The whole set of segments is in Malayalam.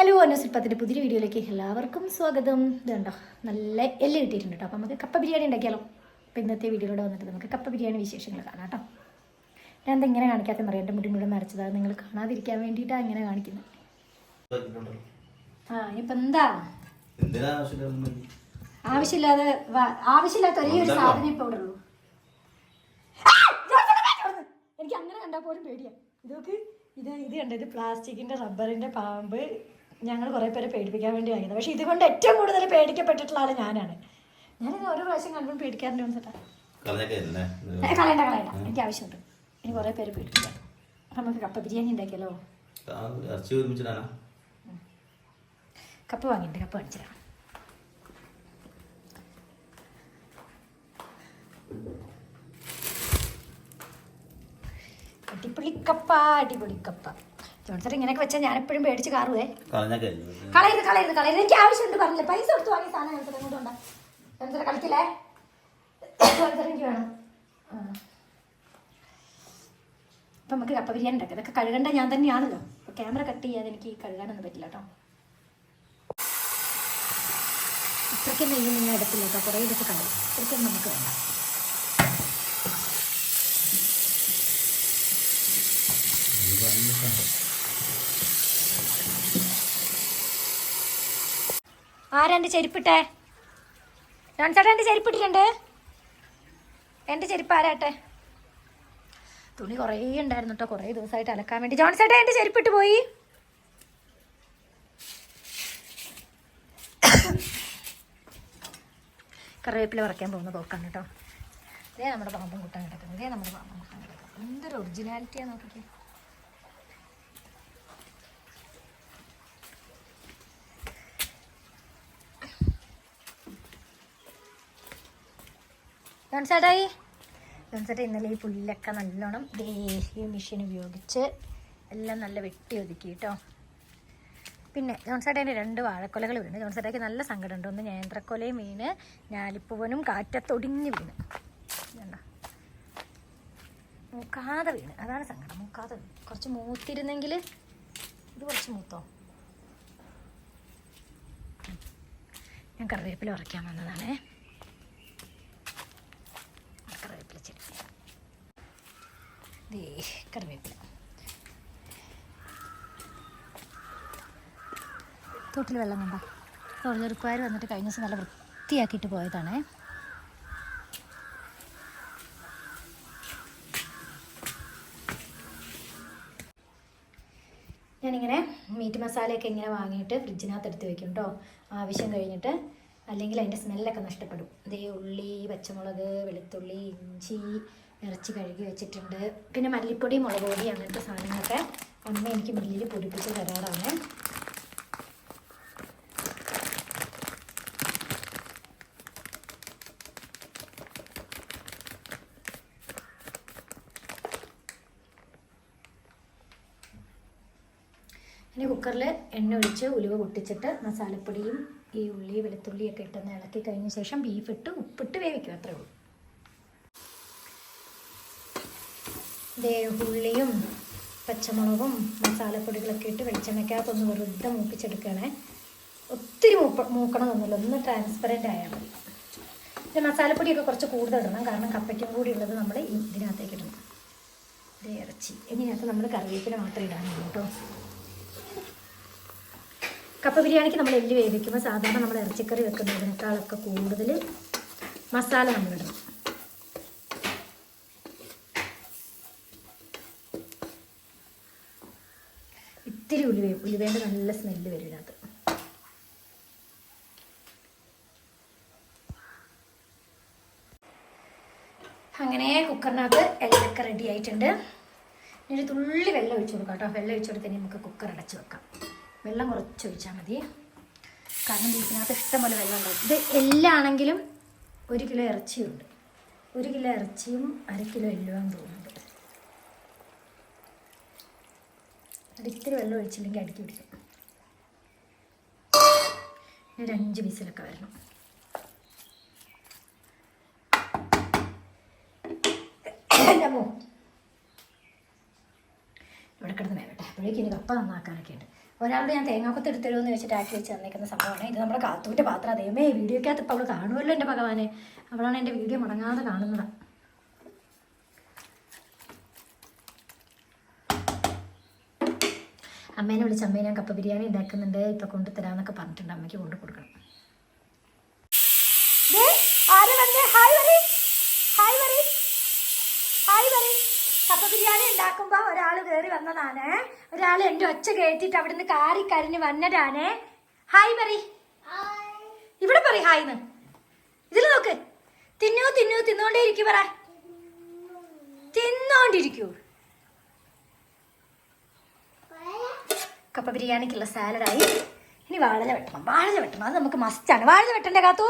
ഹലോ അനുസിൽപ്പത്തിന്റെ പുതിയ വീഡിയോയിലേക്ക് എല്ലാവർക്കും സ്വാഗതം. ഇതുണ്ടോ നല്ല എല്ല് കിട്ടിയിട്ടുണ്ട് കേട്ടോ. അപ്പോൾ നമുക്ക് കപ്പ ബിരിയാണി ഉണ്ടാക്കിയാലോ? അപ്പോൾ ഇന്നത്തെ വീഡിയോയിലൂടെ വന്നിട്ട് നമുക്ക് കപ്പ ബിരിയാണി വിശേഷങ്ങൾ കാണാം കേട്ടോ. ഞാൻ എന്താ ഇങ്ങനെ കാണിക്കാത്ത പറയാം എന്റെ മുടി മുഴുവൻ മരച്ചതാണ് നിങ്ങൾ കാണാതിരിക്കാൻ വേണ്ടിയിട്ടാണ് ഇങ്ങനെ കാണിക്കുന്നത് ആ ഇനിയിപ്പോൾ എന്താ? ആവശ്യമില്ലാതെ ആവശ്യമില്ലാത്ത ഒരേ ഒരു സാധനം ഇപ്പോൾ ഇവിടെ ഉള്ളൂ. എനിക്ക് അങ്ങനെ കണ്ടാൽ പോലും പേടിയാണ് ഇതൊക്കെ ഇത് ഇത് കണ്ടത് പ്ലാസ്റ്റിക്കിന്റെ റബ്ബറിന്റെ പാമ്പ്. ഞങ്ങൾ കുറേ പേരെ പേടിപ്പിക്കാൻ വേണ്ടി വാങ്ങിയത്. പക്ഷെ ഇതുകൊണ്ട് ഏറ്റവും കൂടുതൽ പേടിക്കപ്പെട്ടിട്ടുള്ള ആൾ ഞാനാണ്. ഞാനിത് ഓരോ പ്രാവശ്യം കാണുമ്പോൾ പേടിക്കാറുണ്ട് വന്നിട്ടാ കളയണ്ട കളയണ്ട. എനിക്ക് ആവശ്യമുണ്ട്. ഇനി കുറേ പേര് പേടിപ്പിക്കാം. അപ്പം നമുക്ക് കപ്പ ബിരിയാണി ഉണ്ടാക്കിയല്ലോ കപ്പ വാങ്ങിയിട്ടുണ്ട്. കപ്പ കാണിച്ചു തരാം അടിപൊളിക്കപ്പ അടിപൊളിക്കപ്പ ജോൺസർ ഇങ്ങനെയൊക്കെ വെച്ചാൽ ഞാൻ എപ്പോഴും പേടിച്ച് കാറുവേ. കളയരുത് കളയരുത് കളയരുത്. എനിക്ക് ആവശ്യമുണ്ട് പറഞ്ഞില്ല? പൈസ കൊടുത്ത് വാങ്ങിയ സാധനം ജോൺസർ ഇങ്ങോട്ടുണ്ടോ ജോൺസർ കളിക്കില്ലേ? ജോൺസർ എനിക്ക് വേണം. അപ്പം നമുക്ക് കപ്പ ബിരിയാണി ഉണ്ടാക്കാം. ഇതൊക്കെ കഴുകേണ്ട ഞാൻ തന്നെയാണല്ലോ. അപ്പോൾ ക്യാമറ കട്ട് ചെയ്യാതെ എനിക്ക് കഴുകാനൊന്നും പറ്റില്ല കേട്ടോ. ഇത്രയ്ക്ക് നെയ്യ് നിങ്ങൾ എടുത്തില്ല കേട്ടോ. കുറേ ഇതൊക്കെ കളയും. ഇത്രയ്ക്കും നമുക്ക് വേണ്ട. ആരാ എന്റെ ചെരുപ്പിട്ടെ? ജോൺസേട്ടാ എന്റെ ചെരുപ്പിട്ടിട്ടുണ്ട്. എന്റെ ചെരുപ്പ് ആരാട്ടെ? തുണി കുറേ ഉണ്ടായിരുന്നു കേട്ടോ കുറേ ദിവസമായിട്ട് അലക്കാൻ വേണ്ടി. ജോൺ ജോൺസേട്ടാ എന്റെ ചെരുപ്പിട്ട് പോയി. കറിവേപ്പില വറക്കാൻ പോകുന്ന പോക്കാണ് കേട്ടോ. ഇതേ നമ്മുടെ പാമ്പം കൂട്ടാൻ കിടക്കുന്നത്. ഇതേ നമ്മുടെ പാമ്പം കൂട്ടാൻ കിടക്കുന്നത്. എന്തൊരു ഒറിജിനാലിറ്റിയാണ് നോക്കിക്കേ. ജോൺസേട്ടായി? ജോൺസേട്ട ഇന്നലെ ഈ പുല്ലൊക്കെ നല്ലോണം ദേശീയ മെഷീൻ ഉപയോഗിച്ച് എല്ലാം നല്ല വെട്ടി ഒതുക്കി കേട്ടോ പിന്നെ ജോൺസേട്ടേന്റെ രണ്ട് വാഴക്കൊലകൾ വീണ്. ജോൺസേട്ടയ്ക്ക് നല്ല സങ്കടമുണ്ട്. ഒന്ന് നേന്ത്രക്കൊലയും വീണ് ഞാലിപ്പൂവനും കാറ്റത്തൊടിഞ്ഞ് വീണ്. മൂക്കാതെ വീണ്. അതാണ് സങ്കടം. മൂക്കാതെ കുറച്ച് മൂത്തിരുന്നെങ്കിൽ ഇത് കുറച്ച് മൂത്തോ? ഞാൻ കറിവേപ്പില ഉറയ്ക്കാൻ വന്നതാണേ കറിവേപ്പില ചെടി ദേ കറിവേപ്പില. തോട്ടിൽ വെള്ളം കണ്ട. തൊഴിലുറപ്പുകാർ വന്നിട്ട് കഴിഞ്ഞ ദിവസം നല്ല വൃത്തിയാക്കിയിട്ട് പോയതാണേ. ഞാനിങ്ങനെ മീറ്റ് മസാലയൊക്കെ ഇങ്ങനെ വാങ്ങിയിട്ട് ഫ്രിഡ്ജിനകത്ത് എടുത്ത് വെക്കും കേട്ടോ ആവശ്യം കഴിഞ്ഞിട്ട് അല്ലെങ്കിൽ അതിന്റെ സ്മെല്ലൊക്കെ നഷ്ടപ്പെടും. ഇതേ ഉള്ളി പച്ചമുളക് വെളുത്തുള്ളി ഇഞ്ചി ഇറച്ചി കഴുകി വെച്ചിട്ടുണ്ട്. പിന്നെ മല്ലിപ്പൊടി മുളക് പൊടി അങ്ങനത്തെ സാധനങ്ങളൊക്കെ അമ്മ എനിക്ക് മില്ലിൽ പൊടിപ്പിച്ച് തരാറാണ്. ഇനി കുക്കറിൽ എണ്ണ ഒഴിച്ച് ഉലുവ പൊട്ടിച്ചിട്ട് മസാലപ്പൊടിയും ഈ ഉള്ളി വെളുത്തുള്ളിയൊക്കെ ഇട്ടൊന്ന് ഇളക്കി കഴിഞ്ഞ ശേഷം ബീഫ് ഇട്ട് ഉപ്പിട്ട് വേവിക്കും അത്രേ ഉള്ളൂ. ഉള്ളിയും പച്ചമുളകും മസാലപ്പൊടികളൊക്കെ ഇട്ട് വെളിച്ചെണ്ണയ്ക്കകത്തൊന്ന് വെറുതെ മൂപ്പിച്ചെടുക്കണേ ഒത്തിരി മൂപ്പ മൂക്കണമെന്നൊന്നുമില്ല ഒന്ന് ട്രാൻസ്പെറന്റ് ആയാൽ മതി. പിന്നെ മസാലപ്പൊടിയൊക്കെ കുറച്ച് കൂടുതൽ ഇടണം. കാരണം കപ്പയ്ക്കും കൂടി ഉള്ളത് നമ്മൾ ഇതിനകത്തേക്ക് ഇടണം. ഇതേ ഇറച്ചി. ഇതിനകത്ത് നമ്മൾ കറിവേപ്പില മാത്രമേ ഇടാനുള്ളൂ കേട്ടോ. കപ്പ ബിരിയാണിക്ക് നമ്മൾ എല്ല് വേവിക്കുമ്പോൾ സാധാരണ നമ്മൾ ഇറച്ചിക്കറി വെക്കുന്നതിനേക്കാളൊക്കെ കൂടുതൽ മസാല നമ്മളിടണം ഇത്തിരി ഉലുവ ഉലുവേന്റെ നല്ല സ്മെല്ല് വരും ഇതിനകത്ത്. അങ്ങനെ കുക്കറിനകത്ത് എല്ലൊക്കെ റെഡി ആയിട്ടുണ്ട്. ഇനി തുള്ളി വെള്ളം ഒഴിച്ചു കൊടുക്കാം കേട്ടോ. വെള്ളം ഒഴിച്ചു കൊടുത്ത് നമുക്ക് കുക്കർ അടച്ചു വെക്കാം. വെള്ളം കുറച്ച് ഒഴിച്ചാൽ മതി. കാരണം ബീഫിനകത്ത് ഇഷ്ടംപോലെ വെള്ളം ഉണ്ടാവും. ഇത് എല്ലാണെങ്കിലും ഒരു കിലോ ഇറച്ചിയുണ്ട്. ഒരു കിലോ ഇറച്ചിയും അര കിലോ എല്ലുവാന്ന് തോന്നുന്നുണ്ട് അത് ഇത്തിരി വെള്ളം ഒഴിച്ചില്ലെങ്കിൽ അടുക്കി പിടിക്കും. ഒരു അഞ്ച് പീസിലൊക്കെ വരണം. അമ്മോ ഇവിടെ കിടന്ന് വേവട്ടെ. അപ്പോഴേക്കും ഇനി കപ്പ നന്നാക്കാനൊക്കെ ഉണ്ട്. ഒരാളുടെ ഞാൻ തേങ്ങാക്കൊത്ത് എടുത്തരുമെന്ന് വെച്ചിട്ട് ആക്കി വെച്ച് തന്നേക്കുന്ന സംഭവമാണ്. ഇത് നമ്മുടെ കാത്തൂന്റെ പാത്രം. അതേമേ വീഡിയോക്കകത്ത് ഇപ്പോൾ അവൾ കാണുമല്ലോ എന്റെ ഭഗവാനെ. അവളാണ് എന്റെ വീഡിയോ മുടങ്ങാതെ കാണുന്നത്. അമ്മേനെ വിളിച്ച് അമ്മയെ ഞാൻ കപ്പ ബിരിയാണി ഉണ്ടാക്കുന്നുണ്ട് ഇപ്പൊ കൊണ്ടുതരാന്നൊക്കെ പറഞ്ഞിട്ടുണ്ട്. അമ്മയ്ക്ക് കൊണ്ടു കൊടുക്കണം? ഹായ്. ഹായ്. ഹായ് കപ്പ ബിരിയാണി ഉണ്ടാക്കുമ്പോ ഒരാൾ കയറി വന്നതാണ്. ഒരാൾ എന്റെ ഒച്ച കേട്ടിട്ട് അവിടുന്ന് കാറി കരിഞ്ഞ് വന്നതാണ്. ഹായ് പറ ഇവിടെ പറ ഹായ്ന്ന് ഇതിൽ നോക്ക്. തിന്നു തിന്നു തിന്നോണ്ടേ ഇരിക്കൂ പറ. തിന്നോണ്ടിരിക്കൂ. കപ്പ ബിരിയാണിക്കുള്ള സാലഡായി. ഇനി വാഴല വെട്ടണം. വാഴല വെട്ടണം. അത് നമുക്ക് മസ്റ്റാണ് വാഴല വെട്ടണ്ടേ കാത്തു?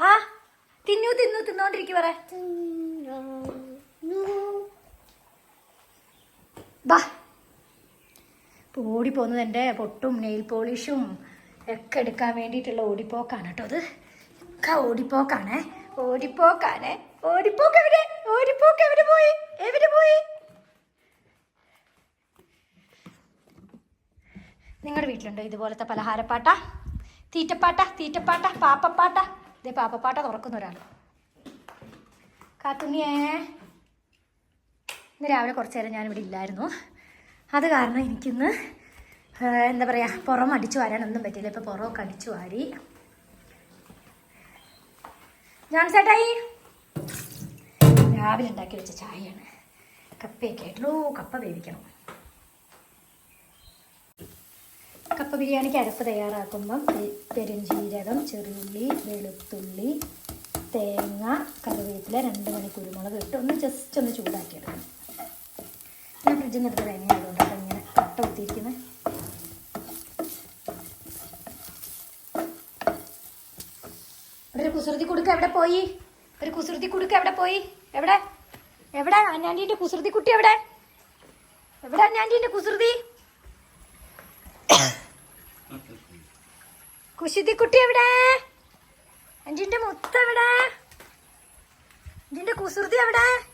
ആ തിന്നു തിന്നു തിന്നോണ്ടിരിക്കും പറ. ബാ. ഓടിപ്പോകുന്നത് എന്റെ പൊട്ടും നെയിൽ പോളിഷും ഒക്കെ എടുക്കാൻ വേണ്ടിയിട്ടുള്ള ഓടിപ്പോക്കാണ് കേട്ടോ അത്. ഒക്കെ ഓടിപ്പോക്കാണേ. ഓടിപ്പോക്കാണേ. ഓടിപ്പോക്ക് എവിടെ? ഓടിപ്പോക്ക് എവിടെ പോയി? എവിടെ പോയി? നിങ്ങളുടെ വീട്ടിലുണ്ടോ ഇതുപോലത്തെ പലഹാരപ്പാട്ട. തീറ്റപ്പാട്ട തീറ്റപ്പാട്ട പാപ്പപ്പാട്ട. ഇതേ പാപ്പപ്പാട്ട തുറക്കുന്ന ഒരാൾ കാത്തുണ്ണിയേ. ഇന്ന് രാവിലെ കുറച്ച് നേരം ഞാനിവിടെ ഇല്ലായിരുന്നു. അത് കാരണം എനിക്കിന്ന് എന്താ പറയുക പുറം അടിച്ചു വാരാനൊന്നും പറ്റില്ല ഇപ്പം പുറമൊക്കെ അടിച്ചു വാരി. ഞാൻ ചേട്ടായി. രാവിലെ ഉണ്ടാക്കി വെച്ച ചായയാണ്. കപ്പയൊക്കെ ആയിട്ടുള്ളൂ. കപ്പ വേവിക്കണം. കപ്പ ബിരിയാണിക്ക് അരപ്പ് തയ്യാറാക്കുമ്പം പെരുംജീരകം ചെറുള്ളി വെളുത്തുള്ളി തേങ്ങ കറിവേപ്പില രണ്ട് മണി കുരുമുളക് ഇട്ട് ഒന്ന് ജസ്റ്റ് ഒന്ന് ചൂടാക്കിയെടുക്കണം. ഞാൻ ഫ്രിഡ്ജിൽ നിന്ന് എടുത്ത തേങ്ങ ആയതുകൊണ്ട് അപ്പം ഇങ്ങനെ കട്ട കുത്തിയിരിക്കുന്നത് ഒരു കുസൃതി കുടുക്ക എവിടെ പോയി? ഒരു കുസൃതി കുടുക്ക എവിടെ പോയി? എവിടെ? എവിടെ? അന്നാന്റെ കുസൃതി കുട്ടി എവിടെ? എവിടെ അന്നാന്റെ കുസൃതി? കുശുതിക്കുട്ടി എവിടെ? എന്റെ മുത്ത് എവിടെ? ഇതിന്റെ കുസൃതി എവിടെ?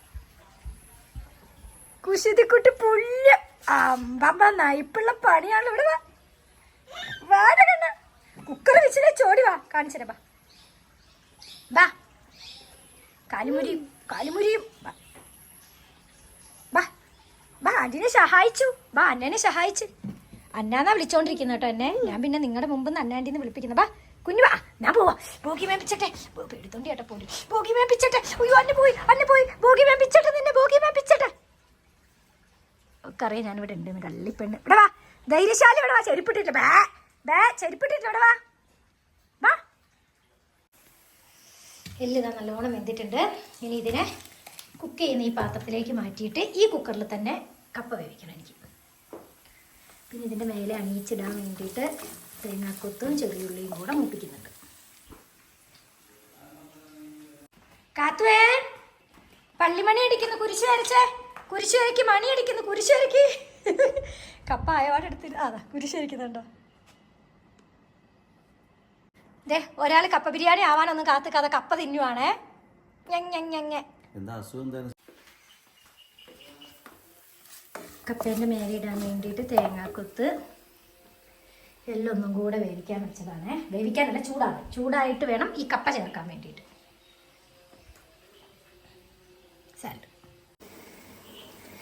കുശുതിക്കുട്ടി പുല്ല്. അമ്പമ്മ നയിപ്പുള്ള പണിയാണ് ഇവിടെ വാ. വാട കണ്ണ കുക്കർ ചോടി വാ കാണിച്ചേ ബാ. ബാ. കാലുമുരിയും കാലുമുരിയും ബാ. ബാ ആന്റിനെ സഹായിച്ചു ബാ അന്നനെ സഹായിച്ചു. അന്നാന്നാ വിളിച്ചോണ്ടിരിക്കുന്ന കേട്ടോ എന്നെ. ഞാൻ പിന്നെ നിങ്ങളുടെ മുമ്പ് അന്നാണ്ടിന്ന് വിളിപ്പിക്കുന്ന. ബാ കുഞ്ഞു വാ. ഞാൻ പോവാ. ബോഗി മേപ്പിച്ചട്ടെ. ബോ, പേടിത്തോണ്ടി കേട്ടോ പോലും ബോഗി മേപ്പിച്ചട്ടെ. അയ്യോ അന്നെ പോയി അന്നെ പോയി. ബോഗി മേപ്പിച്ചട്ടെ നിന്നെ ബോഗി മേപ്പിച്ചട്ടെ. ഒക്കെ അറിയാം ഞാൻ ഇവിടെ ഉണ്ടെന്ന് കള്ളിപ്പെണ്ണ്. ഇവിടെ വാ. ധൈര്യശാലി ഇവിടെ വാ. ചെരുപ്പിട്ടിട്ട് ബേ. ബേ ചെരുപ്പിട്ടിട്ട് ഇവിടെ വാ. വാ. നല്ലോണം വെന്തിട്ടുണ്ട്. ഇനി ഇതിനെ കുക്ക് ചെയ്യുന്ന ഈ പാത്രത്തിലേക്ക് മാറ്റിയിട്ട് ഈ കുക്കറിൽ തന്നെ കപ്പ വേവിക്കണം എനിക്ക്. പിന്നെ ഇതിന്റെ മേലെ അണിയിച്ചിടാൻ വേണ്ടിയിട്ട് തേങ്ങാക്കൊത്തും ചെറിയുള്ളിയും കൂടെ മൂപ്പിക്കുന്നുണ്ട്. കാത്തുവേ പള്ളിമണി അടിക്കുന്നു കുരിശ് വരച്ചേ. കുരിശ് വരയ്ക്ക് മണി അടിക്കുന്നു കുരിശ് വരയ്ക്ക്. കപ്പ അയവാടെടുത്തിട്ട് അതാ കുരിശ് വരയ്ക്കുന്നുണ്ടോ? ദേ ഒരാൾ കപ്പ ബിരിയാണി ആവാനൊന്നും കാത്തു കഥ കപ്പ തിന്നുവാണേ. ഞങ്ങ ഞങ്ങ ഞങ് എന്താ കപ്പേന്റെ മേലെ ഇടാൻ വേണ്ടിയിട്ട് തേങ്ങാക്കൊത്ത് ഒന്നും കൂടെ വേവിക്കാൻ വെച്ചതാണ്. വേവിക്കാനല്ല ചൂടാണ്. ചൂടായിട്ട് വേണം ഈ കപ്പ ചേർക്കാൻ വേണ്ടിയിട്ട്.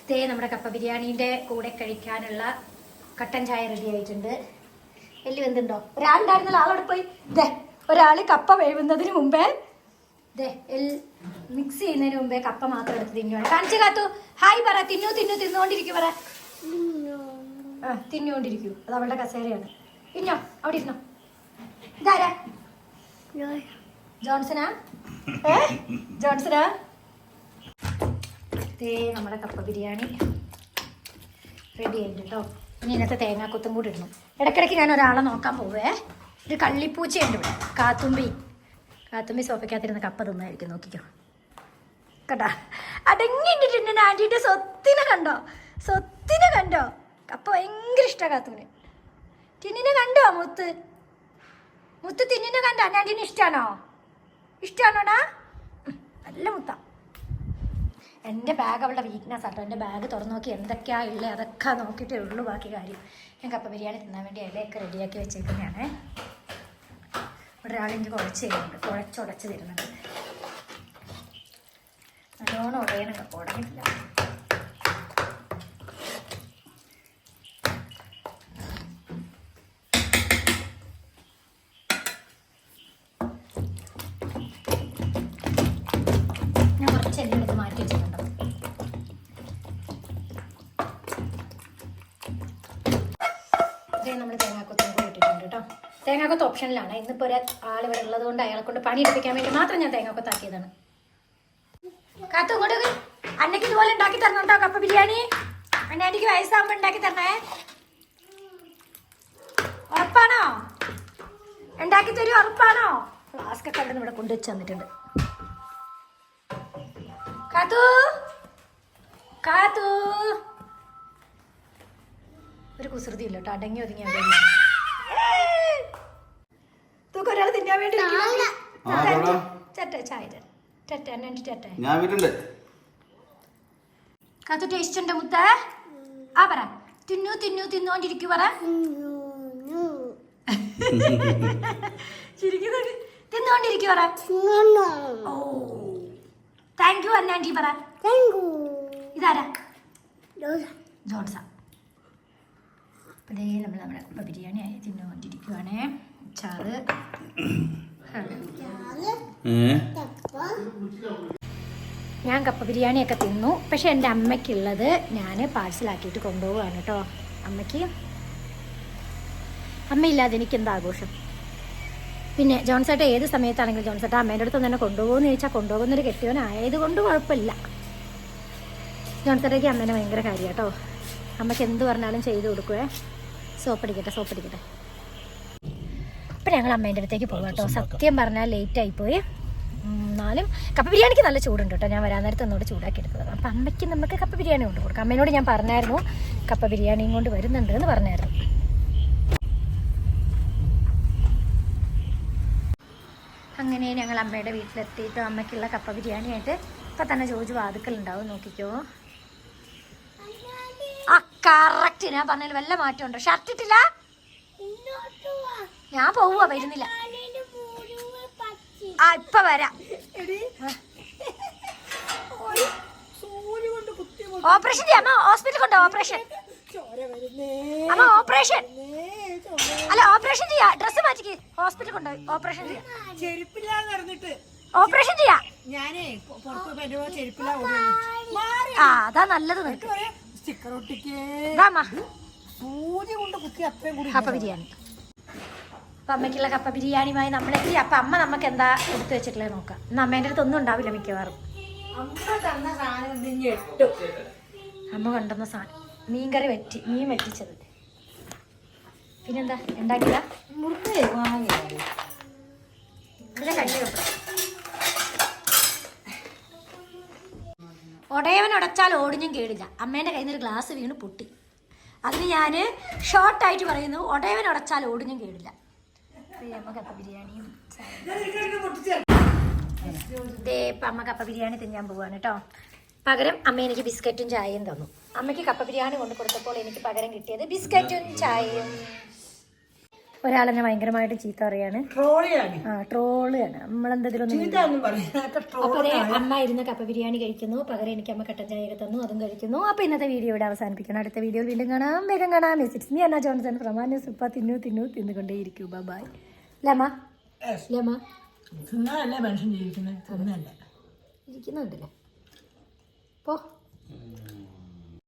ദേ നമ്മുടെ കപ്പ ബിരിയാണീന്റെ കൂടെ കഴിക്കാനുള്ള കട്ടൻ ചായ റെഡി ആയിട്ടുണ്ട്. എല്ലു എന്തുണ്ടോ ഒരാളുണ്ടായിരുന്നല്ലോ ആളോട് പോയി. ദേ ഒരാൾ കപ്പ വേവുന്നതിന് മുമ്പേ ദേ എൽ മിക്സ് ചെയ്യുന്നതിന് മുമ്പേ കപ്പ മാത്രം എടുത്ത് തിന്നുവാണ്. കാണിച്ചു കാത്തു. ഹായ് പറ തിന്നു തിന്നു തിന്നുകൊണ്ടിരിക്കും പറ. തിന്നുകൊണ്ടിരിക്കൂ. അത് അവളുടെ കസേരയാണ്. ഇന്നോ അവിടെ ഇരുന്നോ. ഇതാരാ? ജോൺസനാ? ഏ? ജോൺസനാ? ദേ നമ്മുടെ കപ്പ ബിരിയാണി. റെഡി ആയിട്ടുണ്ട് കേട്ടോ ഇനി ഇന്നത്തെ തേങ്ങാക്കൊത്തും കൂടി ഇടണം. ഇടയ്ക്കിടയ്ക്ക് ഞാൻ ഒരാളെ നോക്കാൻ പോവേ. ഒരു കള്ളിപ്പൂച്ചയുണ്ട് ഇവിടെ. കാത്തുമ്പി. കാത്തുമ്പി സോഫയ്ക്കകത്തിരുന്ന് കപ്പ തിന്നായിരിക്കും. നോക്കിക്കോ. കേട്ടാ അടങ്ങിയിട്ടുണ്ട് ആന്റിയുടെ സ്വത്തിനെ കണ്ടോ? സ്വത്തിനെ കണ്ടോ? അപ്പോൾ ഭയങ്കര ഇഷ്ടമാണ് കാത്തൂന് ടിന്നിനെ കണ്ടോ മുത്ത്? മുത്ത് തിന്നിനെ കണ്ടോ? ആന്റീനെ ഇഷ്ടമാണോ ഇഷ്ടമാണോടാ നല്ല മുത്ത. എന്റെ ബാഗ് അവളുടെ വീക്ക്നെസ് ആട്ടോ. എന്റെ ബാഗ് തുറന്നു നോക്കി എന്തൊക്കെയാ ഉള്ളത് അതൊക്കെ നോക്കിയിട്ടേ ഉള്ളൂ ബാക്കി കാര്യം. ഞാൻ കപ്പ ബിരിയാണി തിന്നാൻ വേണ്ടി ഇലയൊക്കെ റെഡിയാക്കി വെച്ചേക്കുന്നതാണ്. ഇവിടെ ഒരാളെനിക്ക് കുഴച്ച് തരുന്നുണ്ട്. കുഴച്ചുടച്ച് തരുന്നുണ്ട് നല്ലോണം ഉടയണം കപ്പ ഉടങ്ങിട്ടില്ല ഞാൻ കുറച്ച് എണ്ണ എടുത്ത് മാറ്റി ഉടയണം ഉടഞ്ഞിട്ടില്ല നമ്മൾ ഓപ്ഷനിലാണ് ഇന്നിപ്പോൾ ഒരു ആൾ ഇവിടെ ഉള്ളത് കൊണ്ട് അയാളെ കൊണ്ട് പണിയെടുപ്പിക്കാൻ വേണ്ടി മാത്രം ഞാൻ തേങ്ങാക്കൊത്താക്കിയതാണ്. കാത്തു ഇങ്ങോട്ട്. അന്നയ്ക്ക് ഇതുപോലെ ഉണ്ടാക്കി തരണം കേട്ടോ കപ്പ ബിരിയാണി അന്നാന്റിക്ക് വയസ്സാകുമ്പോൾ ഉണ്ടാക്കി തരണേ ഉറപ്പാണോ ഉണ്ടാക്കി തരൂ ഉറപ്പാണോ ഫ്ലാസ്ക് ഒക്കെ അവിടെ ഇവിടെ കൊണ്ടുവച്ച് തന്നിട്ടുണ്ട് കാത്തു കാത്തു ഒരു കുസൃതി ഇല്ല കേട്ടോ അടങ്ങി ഒതുങ്ങി അവിടെ. ഏയ്! തിന്നാൻ വേണ്ടി. ചായ ഞാൻ വീട്ടുണ്ട് കാത്തു ടേസ്റ്റ് ഉണ്ട് മുത്ത? ആ പറ. തിന്നു തിന്നു തിന്നോണ്ടിരിക്കു പറ ഓ. താങ്ക് യു അന്നാന്റി പറ. ഇതാരാ? ജോൺസ അപ്പോൾ ഇതേ നമ്മൾ നമ്മുടെ ബിരിയാണി ആയി തിന്നുകൊണ്ടിരിക്കുവാണേ ചാറ് ഞാൻ കപ്പ ബിരിയാണിയൊക്കെ തിന്നു. പക്ഷെ എന്റെ അമ്മയ്ക്കുള്ളത് ഞാൻ പാഴ്സലാക്കിയിട്ട് കൊണ്ടുപോവുകയാണ് കേട്ടോ. അമ്മയ്ക്ക് അമ്മയില്ലാതെ എനിക്ക് എന്താ ആഘോഷം? പിന്നെ ജോൺസേട്ട ഏത് സമയത്താണെങ്കിലും ജോൺസേട്ട അമ്മേന്റെ അടുത്ത് തന്നെ കൊണ്ടുപോകുമെന്ന് ചോദിച്ചാൽ കൊണ്ടുപോകുന്നൊരു കെട്ടിയവനായതുകൊണ്ട് കുഴപ്പമില്ല. ജോൺസേട്ടയ്ക്ക് അമ്മേനെ ഭയങ്കര കാര്യം കേട്ടോ. അമ്മയ്ക്ക് എന്ത് പറഞ്ഞാലും ചെയ്തു കൊടുക്കുവേ. സോപ്പടിക്കട്ടെ സോപ്പടിക്കട്ടെ അപ്പം ഞങ്ങൾ അമ്മേന്റെ അടുത്തേക്ക് പോകും കേട്ടോ. സത്യം പറഞ്ഞാൽ ലേറ്റായിപ്പോയി എന്നാലും കപ്പ ബിരിയാണിക്ക് നല്ല ചൂടുണ്ട് കേട്ടോ. ഞാൻ വരാൻ നേരത്തെ ഒന്നുകൂടെ ചൂടാക്കി എടുത്തത് അപ്പം അമ്മയ്ക്ക് നമുക്ക് കപ്പ ബിരിയാണി കൊണ്ട് കൊടുക്കാം. അമ്മേനോട് ഞാൻ പറഞ്ഞായിരുന്നു കപ്പ ബിരിയാണിയും കൊണ്ട് വരുന്നുണ്ട് എന്ന് പറഞ്ഞായിരുന്നു. അങ്ങനെ ഞങ്ങൾ അമ്മയുടെ വീട്ടിലെത്തിയിട്ട് അമ്മയ്ക്കുള്ള കപ്പ ബിരിയാണിയായിട്ട് ഇപ്പം തന്നെ ജോജു വാതുക്കലുണ്ടാവും നോക്കിക്കോ. ആ കറക്റ്റ് ഞാൻ പറഞ്ഞതിൽ വല്ല മാറ്റമുണ്ടോ? ഷർട്ട് ഇട്ടില്ല ഞാൻ പോവുക വരുന്നില്ല. ആ ഇപ്പൊ വരാം. ഓപ്പറേഷൻ ചെയ്യാം. അമ്മ ഹോസ്പിറ്റലിൽ കൊണ്ടോ ഓപ്പറേഷൻ. അമ്മ ഓപ്പറേഷൻ. അല്ല ഓപ്പറേഷൻ ചെയ്യാ. ഡ്രസ്സ് മാറ്റിക്ക്. ഹോസ്പിറ്റലിൽ കൊണ്ടുപോയി ഓപ്പറേഷൻ ചെയ്യാം. ചെരുപ്പില്ലാന്ന് പറഞ്ഞിട്ട് ഓപ്പറേഷൻ ചെയ്യാം. ഞാനേ ചെരുപ്പില്ലാ ആ അതാ നല്ലത് നിനക്ക്. സ്റ്റിക്കർ ഒട്ടിക്കേ. സൂചി കൊണ്ട് കുത്തി അത്രയും കൂടി കപ്പ ബിരിയാണി. അപ്പൊ അമ്മയ്ക്കുള്ള കപ്പ ബിരിയാണിയുമായി നമ്മളെത്തി അപ്പൊ അമ്മ നമുക്ക് എന്താ എടുത്തു വെച്ചിട്ടുള്ളത് നോക്കാം. ഇന്ന് അമ്മേന്റെ അടുത്ത് ഒന്നും ഉണ്ടാവില്ല മിക്കവാറും. അമ്മ കൊണ്ടുവന്ന സാധനം. മീൻകറി വെറ്റി മീൻ വെറ്റിച്ചത്. പിന്നെന്താ? ഉണ്ടാക്കില്ല വെക്കണം ഉടയവൻ ഉടച്ചാൽ ഓടിഞ്ഞും കേടില്ല. അമ്മേന്റെ കയ്യിൽ നിന്ന് ഒരു ഗ്ലാസ് വീണ് പൊട്ടി. അതിന് ഞാൻ ഷോർട്ടായിട്ട് പറയുന്നു ഒടയവൻ ഉടച്ചാൽ ഓടിഞ്ഞും കേടില്ല. അമ്മ കപ്പ ബിരിയാണിയും അമ്മ കപ്പ ബിരിയാണി തിന്നാൻ പോവാണ് കേട്ടോ പകരം അമ്മ എനിക്ക് ബിസ്ക്കറ്റും ചായയും തന്നു. അമ്മയ്ക്ക് കപ്പ ബിരിയാണി കൊണ്ട് കൊടുത്തപ്പോൾ എനിക്ക് പകരം കിട്ടിയത് ബിസ്ക്കറ്റും ചായയും. ഒരാളെന്നെ ഭയങ്കരമായിട്ട് ചീത്ത പറയാണ്. ട്രോളിയാണ്. ആ ട്രോളാണ് നമ്മളെന്തെങ്കിലും അപ്പൊ അമ്മ ഇരുന്ന് കപ്പ ബിരിയാണി കഴിക്കുന്നു. പകരം എനിക്ക് അമ്മ കട്ടൻ ചായ തന്നു. അതും കഴിക്കുന്നു. അപ്പൊ ഇന്നത്തെ വീഡിയോ ഇവിടെ അവസാനിപ്പിക്കണം. അടുത്ത വീഡിയോയിൽ വീണ്ടും കാണാം. വേഗം കാണാം. മെസ്സേജ് നീ എന്നാ ജോൺസൺ. പ്രമാന സുപ്പ തിന്നു തിന്നു തിന്നുകൊണ്ടേയിരിക്കൂ. ബൈ. ലമ. ലമ. തിന്നാലല്ലേ മനുഷ്യൻ ജീവിക്കുന്നത് തിന്നല്ല? ഇരിക്കുന്നുണ്ടല്ലേ. പോ.